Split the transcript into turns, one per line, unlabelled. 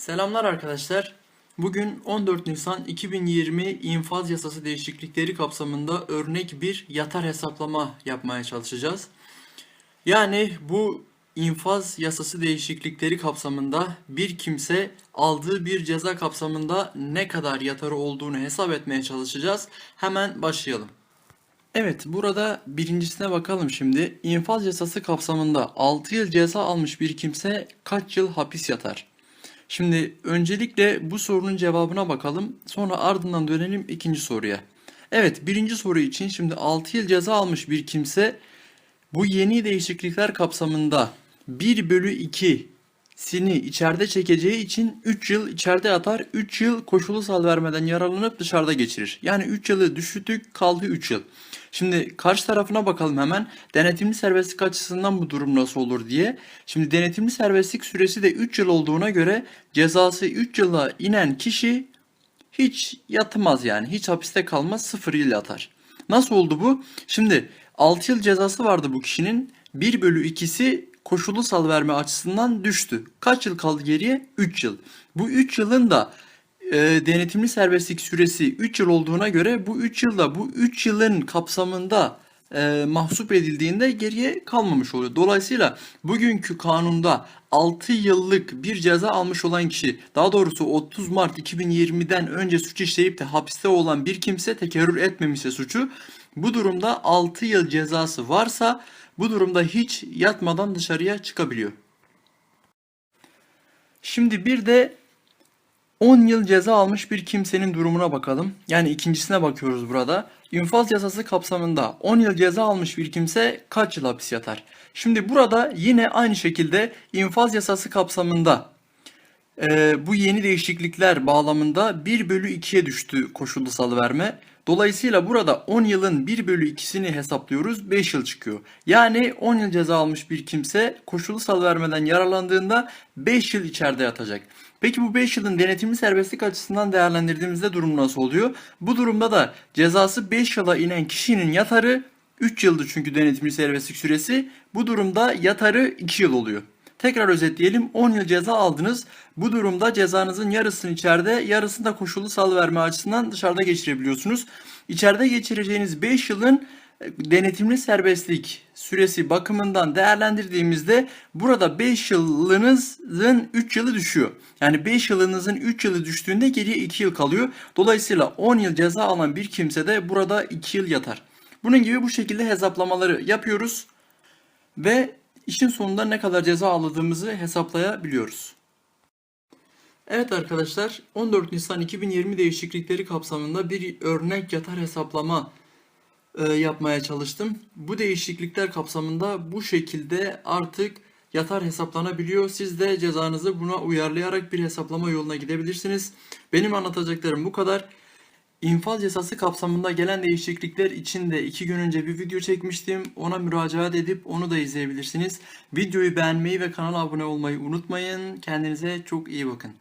Selamlar arkadaşlar. Bugün 14 Nisan 2020 infaz yasası değişiklikleri kapsamında örnek bir yatar hesaplama yapmaya çalışacağız. Yani bu infaz yasası değişiklikleri kapsamında bir kimse aldığı bir ceza kapsamında ne kadar yatarı olduğunu hesap etmeye çalışacağız. Hemen başlayalım. Evet, burada birincisine bakalım şimdi. İnfaz yasası kapsamında 6 yıl ceza almış bir kimse kaç yıl hapis yatar? Şimdi öncelikle bu sorunun cevabına bakalım. Sonra ardından dönelim ikinci soruya. Evet, birinci soru için şimdi 6 yıl ceza almış bir kimse bu yeni değişiklikler kapsamında 1 bölü 2 sini içeride çekeceği için 3 yıl içeride yatar, 3 yıl koşulu sal vermeden yararlanıp dışarıda geçirir. Yani 3 yılı düşürdük kaldı 3 yıl. Şimdi karşı tarafına bakalım hemen. Denetimli serbestlik açısından bu durum nasıl olur diye. Şimdi denetimli serbestlik süresi de 3 yıl olduğuna göre cezası 3 yıla inen kişi hiç yatmaz yani. Hiç hapiste kalmaz 0 yıl yatar. Nasıl oldu bu? Şimdi 6 yıl cezası vardı bu kişinin. 1 bölü 2'si koşulu sal verme açısından düştü. Kaç yıl kaldı geriye? 3 yıl. Bu 3 yılın da e, denetimli serbestlik süresi 3 yıl olduğuna göre bu 3 yılda bu 3 yılın kapsamında e, mahsup edildiğinde geriye kalmamış oluyor. Dolayısıyla bugünkü kanunda 6 yıllık bir ceza almış olan kişi daha doğrusu 30 Mart 2020'den önce suç işleyip de hapiste olan bir kimse tekerrür etmemişse suçu bu durumda 6 yıl cezası varsa bu durumda hiç yatmadan dışarıya çıkabiliyor. Şimdi bir de 10 yıl ceza almış bir kimsenin durumuna bakalım. Yani ikincisine bakıyoruz burada. İnfaz yasası kapsamında 10 yıl ceza almış bir kimse kaç yıl hapis yatar? Şimdi burada yine aynı şekilde infaz yasası kapsamında e, bu yeni değişiklikler bağlamında 1 bölü 2'ye düştü koşullu salıverme. Dolayısıyla burada 10 yılın 1 bölü 2'sini hesaplıyoruz 5 yıl çıkıyor. Yani 10 yıl ceza almış bir kimse koşullu salıvermeden yararlandığında 5 yıl içeride yatacak. Peki bu 5 yılın denetimli serbestlik açısından değerlendirdiğimizde durum nasıl oluyor? Bu durumda da cezası 5 yıla inen kişinin yatarı 3 yıldı çünkü denetimli serbestlik süresi. Bu durumda yatarı 2 yıl oluyor. Tekrar özetleyelim 10 yıl ceza aldınız. Bu durumda cezanızın yarısını içeride yarısını da koşullu salıverme açısından dışarıda geçirebiliyorsunuz. İçeride geçireceğiniz 5 yılın e, denetimli serbestlik süresi bakımından değerlendirdiğimizde burada 5 yılınızın 3 yılı düşüyor. Yani 5 yılınızın 3 yılı düştüğünde geriye 2 yıl kalıyor. Dolayısıyla 10 yıl ceza alan bir kimse de burada 2 yıl yatar. Bunun gibi bu şekilde hesaplamaları yapıyoruz ve işin sonunda ne kadar ceza aldığımızı hesaplayabiliyoruz. Evet arkadaşlar 14 Nisan 2020 değişiklikleri kapsamında bir örnek yatar hesaplama e, yapmaya çalıştım. Bu değişiklikler kapsamında bu şekilde artık yatar hesaplanabiliyor. Siz de cezanızı buna uyarlayarak bir hesaplama yoluna gidebilirsiniz. Benim anlatacaklarım bu kadar. İnfaz yasası kapsamında gelen değişiklikler için de 2 gün önce bir video çekmiştim. Ona müracaat edip onu da izleyebilirsiniz. Videoyu beğenmeyi ve kanala abone olmayı unutmayın. Kendinize çok iyi bakın.